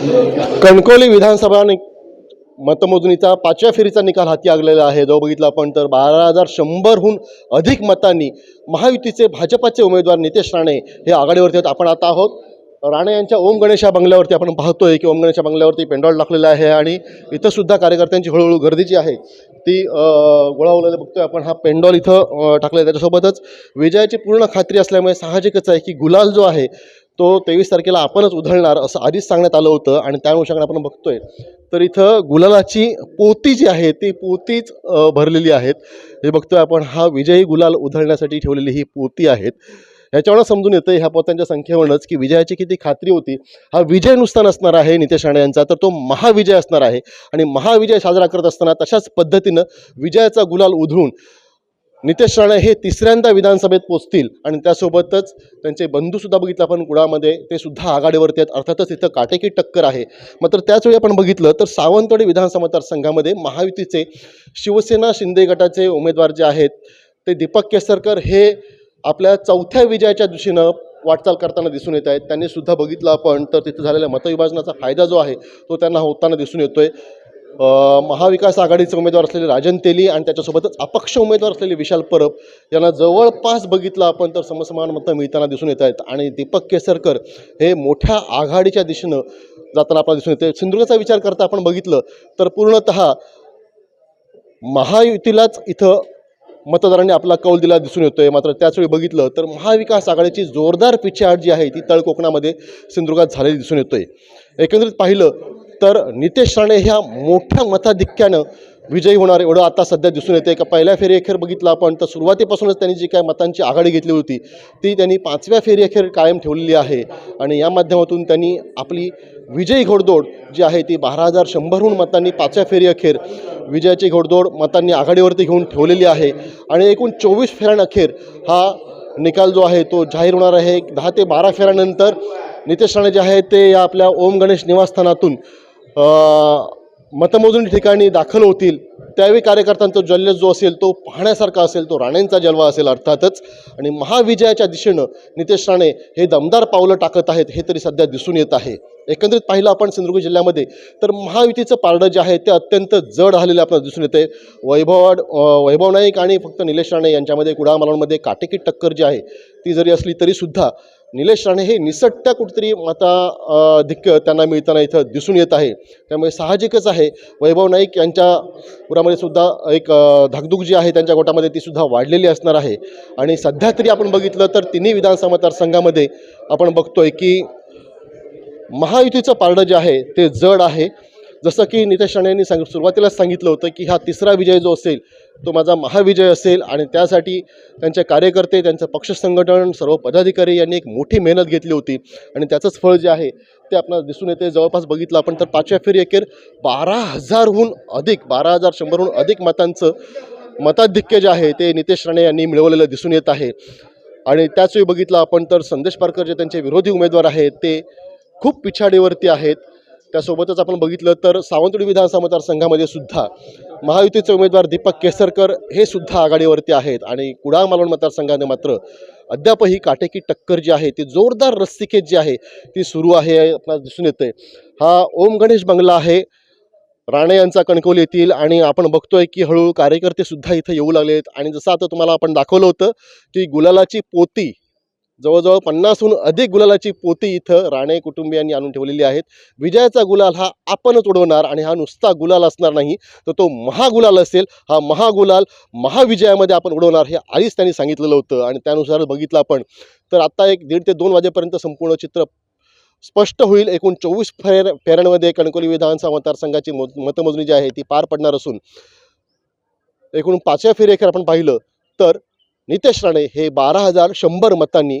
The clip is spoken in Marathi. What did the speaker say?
कणकवली विधानसभा नि- मतमोजणीचा पाचव्या फेरीचा निकाल हाती लागलेला आहे. जो बघितला आपण तर बारा हजार शंभरहून अधिक मतांनी महायुतीचे भाजपाचे उमेदवार नितेश राणे हे आघाडीवरती आहेत. आपण आता आहोत. राणे यांच्या ओम गणेशा बंगल्यावरती आपण पाहतोय की ओम गणेशा बंगल्यावरती पेंडॉल टाकलेला आहे आणि इथंसुद्धा कार्यकर्त्यांची हळूहळू गर्दी जी आहे. ती अं, गोळावलेलं बघतोय आपण. हा पेंडॉल इथं अं, टाकलेला आहे. त्याच्यासोबतच विजयाची पूर्ण खात्री असल्यामुळे साहजिकच आहे की गुलाल जो आहे तो तेवीस तारखेला आपणच उधळणार असं आधीच सांगण्यात आलं होतं आणि त्या अनुषंगाने आपण बघतोय. तर इथं गुलालाची पोती जी आहे ती पोतीच भरलेली आहेत. हे बघतोय आपण हा विजयी गुलाल उधळण्यासाठी ठेवलेली ही पोती आहेत. याच्यावरून समजून येतं ह्या पोत्यांच्या संख्येवरूनच की विजयाची किती खात्री होती. हा विजय नुसता नसणार आहे नितेश राणे यांचा तर तो महाविजय असणार आहे. आणि महाविजय साजरा करत असताना तशाच पद्धतीनं विजयाचा गुलाल उधळून नितेश राणे हे तिसऱ्यांदा विधानसभेत पोचतील आणि त्यासोबतच त्यांचे बंधूसुद्धा बघितलं आपण कुडामध्ये ते सुद्धा आघाडीवरती आहेत. अर्थातच इथं काटेकी टक्कर आहे. मात्र त्याचवेळी आपण बघितलं तर सावंतवाडी विधानसभा मतदारसंघामध्ये महायुतीचे शिवसेना शिंदे गटाचे उमेदवार जे आहेत ते दीपक केसरकर हे आपल्या चौथ्या विजयाच्या दिशेनं वाटचाल करताना दिसून येत आहेत. त्यांनी सुद्धा बघितलं आपण तर तिथं झालेल्या मतविभाजनाचा फायदा जो आहे तो त्यांना होताना दिसून येतोय. महाविकास आघाडीचे उमेदवार असलेले राजन तेली आणि त्याच्यासोबतच अपक्ष उमेदवार असलेले विशाल परब यांना जवळपास बघितलं आपण तर समसमान मतं मिळताना दिसून येत आहेत. आणि दीपक केसरकर हे मोठ्या आघाडीच्या दिशेनं जाताना आपल्याला दिसून येते सिंधुदुर्गाचा विचार करता आपण बघितलं तर पूर्णतः महायुतीलाच इथं मतदारांनी आपला कौल दिला दिसून येतोय. मात्र त्याचवेळी बघितलं तर महाविकास आघाडीची जोरदार पिछेहाट जी आहे ती तळ कोकणामध्ये सिंधुदुर्गात झालेली दिसून येतोय. एकंदरीत पाहिलं तर नितेश राणे ह्या मोठ्या मताधिक्यानं विजयी होणार एवढं आता सध्या दिसून येते का पहिल्या फेरी अखेर बघितलं आपण तर सुरुवातीपासूनच त्यांनी जी काय मतांची आघाडी घेतली होती ती त्यांनी पाचव्या फेरी अखेर कायम ठेवलेली आहे. आणि या माध्यमातून त्यांनी आपली विजयी घोडदौड जी आहे ती बारा हजार शंभरहून मतांनी पाचव्या फेरी अखेर विजयाची घोडदौड मतांनी आघाडीवरती घेऊन ठेवलेली आहे. आणि एकूण चोवीस फेऱ्यांअखेर हा निकाल जो आहे तो जाहीर होणार आहे. दहा ते बारा फेऱ्यानंतर नितेश राणे जे आहे ते या आपल्या ओम गणेश निवासस्थानातून मतमोजणी ठिकाणी दाखल होतील. त्यावेळी कार्यकर्त्यांचा जल्लोष जो असेल तो पाहण्यासारखा असेल तो राणेंचा जलवा असेल अर्थातच. आणि महाविजयाच्या दिशेनं नितेश राणे हे दमदार पावलं टाकत आहेत हे तरी सध्या दिसून येत आहे. एकंदरीत पाहिलं आपण सिंधुदुर्ग जिल्ह्यामध्ये तर महायुतीचं पारडं जे आहे ते अत्यंत जड आलेलं आपल्याला दिसून येते वैभव वैभव नाईक आणि फक्त निलेश राणे यांच्यामध्ये कुडामालांमध्ये काटेकी टक्कर जी आहे ती जरी असली तरीसुद्धा निलेश राणे हे निसट्ट कुठेतरी मताधिक्य त्यांना मिळताना इथं दिसून येत आहे. त्यामुळे साहजिकच आहे. वैभव नाईक यांच्या पुरामध्ये सुद्धा एक धाकधूक जी आहे त्यांच्या गोटामध्ये ती सुद्धा वाढलेली असणार आहे. आणि सध्या तरी आपण बघितलं तर तिन्ही विधानसभा मतदारसंघामध्ये आपण बघतोय की महायुतीचं पारडं जे आहे ते जड आहे. जसं की नितेश राणे यांनी सांग सुरुवातीलाच सांगितलं होतं की हा तिसरा विजय जो असेल तो माझा महाविजय असेल आणि त्यासाठी त्यांचे कार्यकर्ते त्यांचं पक्ष संघटन सर्व पदाधिकारी यांनी एक मोठी मेहनत घेतली होती. आणि त्याचंच फळ जे आहे ते आपल्याला दिसून येते. जवळपास बघितलं आपण तर पाचव्या फेरी अखेर बारा हजारहून अधिक बारा हजार शंभरहून अधिक मतांचं मताधिक्य जे आहे ते नितेश राणे यांनी मिळवलेलं दिसून येत आहे. आणि त्याचवेळी बघितलं आपण तर संदेश पारकर जे त्यांचे विरोधी उमेदवार आहेत ते खूप पिछाडीवरती आहेत. त्यासोबतच आपण बघितलं तर सावंतवाडी विधानसभा मतदारसंघामध्ये सुद्धा महायुतीचे उमेदवार दीपक केसरकर हे सुद्धा आघाडीवरती आहेत. आणि कुडाळ मालवण मतदारसंघाने मात्र अद्यापही काटेकी टक्कर जी आहे ती जोरदार रस्तिकेत जी आहे ती सुरू आहे आपल्याला दिसून येते. हा ओम गणेश बंगला आहे. राणे यांचा कणकवली येथील आणि आपण बघतोय की हळूहळू कार्यकर्ते सुद्धा इथं येऊ लागलेत. आणि जसं आता तुम्हाला आपण दाखवलं होतं की गुलालाची पोती जवळजवळ पन्नासहून अधिक गुलालाची पोती इथं राणे कुटुंबियांनी आणून ठेवलेली आहेत. विजयाचा गुलाल हा आपणच उडवणार आणि हा नुसता गुलाल असणार नाही तर तो महागुलाल असेल. हा महागुलाल महाविजयामध्ये आपण उडवणार हे आधीच त्यांनी सांगितलेलं होतं आणि त्यानुसार बघितलं आपण. तर आत्ता एक दीड ते दोन वाजेपर्यंत संपूर्ण चित्र स्पष्ट होईल. एकूण चोवीस फेर फेऱ्यांमध्ये कणकोली विधानसभा मतदारसंघाची मोज मतमोजणी जी आहे ती पार पडणार असून एकूण पाचव्या फेरी आपण पाहिलं तर नितेश राणे हे बारा हजार शंभर मतांनी